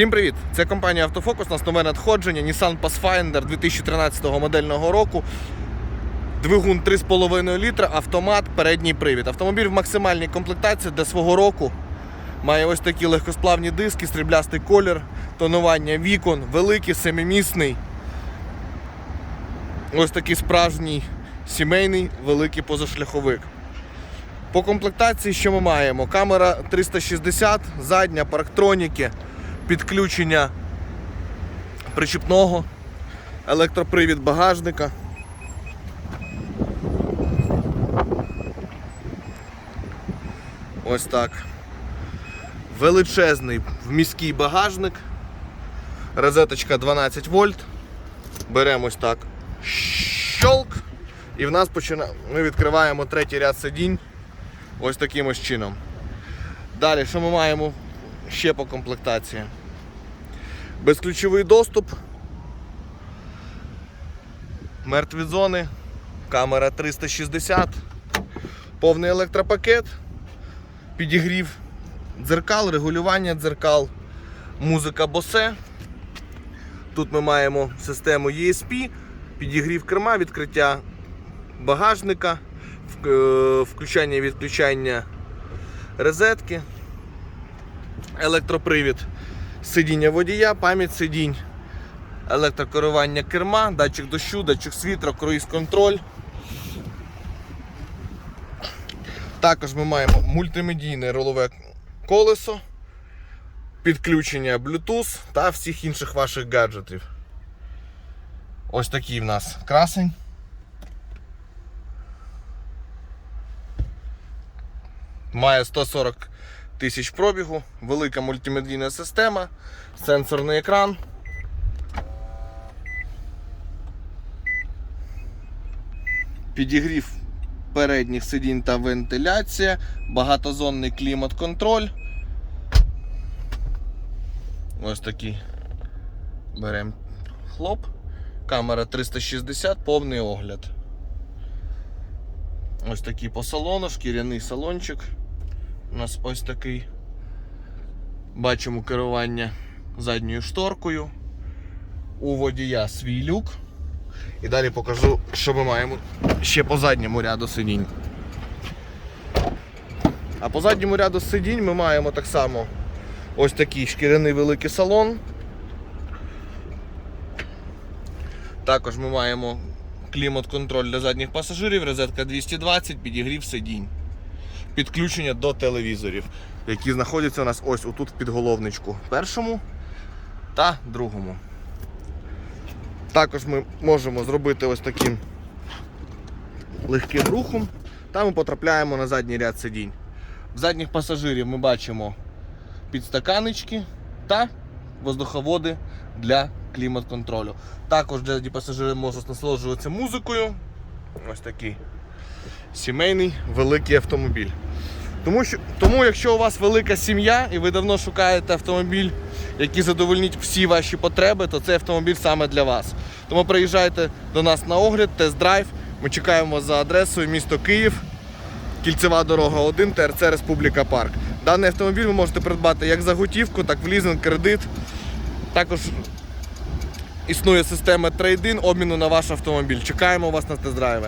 Всім привіт! Це компанія Автофокус. У нас нове надходження Nissan Pathfinder 2013 модельного року. Двигун 3,5 літра, автомат, передній привід. Автомобіль в максимальній комплектації для свого року. Має ось такі легкосплавні диски, сріблястий колір, тонування вікон, великий, семимісний. Ось такий справжній сімейний великий позашляховик. По комплектації що ми маємо? Камера 360, задня, парктроніки, підключення причіпного, електропривід багажника. Ось так. Величезний вміський багажник. Розеточка 12 вольт. Беремо ось так. Щолк. І в нас почина... ми відкриваємо третій ряд сидінь. Ось таким ось чином. Далі, що ми маємо ще по комплектації? Безключовий доступ. Мертві зони. Камера 360. Повний електропакет. Підігрів дзеркал, регулювання дзеркал, музика Bose. Тут ми маємо систему ESP, підігрів керма, відкриття багажника, е, включання і відключання розетки, електропривід сидіння водія, пам'ять сидінь, електрокерування керма, датчик дощу, датчик світла, круїз контроль. Також ми маємо мультимедійне рулове колесо, підключення Bluetooth та всіх інших ваших гаджетів. Ось такий в нас красень. Має 140 тисяч пробігу, велика мультимедійна система, сенсорний екран. Підігрів передніх сидінь та вентиляція, багатозонний клімат-контроль. Ось такий. Беремо хлоп. Камера 360, повний огляд. Ось такий по салону, шкіряний салончик. У нас ось такий. Бачимо керування задньою шторкою. У водія свій люк. І далі покажу, що ми маємо ще по задньому ряду сидінь. А по задньому ряду сидінь ми маємо так само ось такий шкіряний великий салон. Також ми маємо клімат-контроль для задніх пасажирів, розетка 220, підігрів сидінь. Підключення до телевізорів, які знаходяться у нас ось отут в підголовничку першому та другому. Також ми можемо зробити ось таким легким рухом, та ми потрапляємо на задній ряд сидінь. В задніх пасажирів ми бачимо підстаканнички та воздуховоди для клімат-контролю. Також задні пасажири можуть насолоджуватися музикою. Ось такий сімейний великий автомобіль. Тому, що, тому якщо у вас велика сім'я і ви давно шукаєте автомобіль, який задовольнить всі ваші потреби, то цей автомобіль саме для вас. Тому приїжджайте до нас на огляд, тест-драйв. Ми чекаємо за адресою місто Київ, кільцева дорога 1, ТРЦ Республіка Парк. Даний автомобіль ви можете придбати як за готівку, так в лізинг, кредит. Також існує система трейдин обміну на ваш автомобіль. Чекаємо вас на тест-драйві.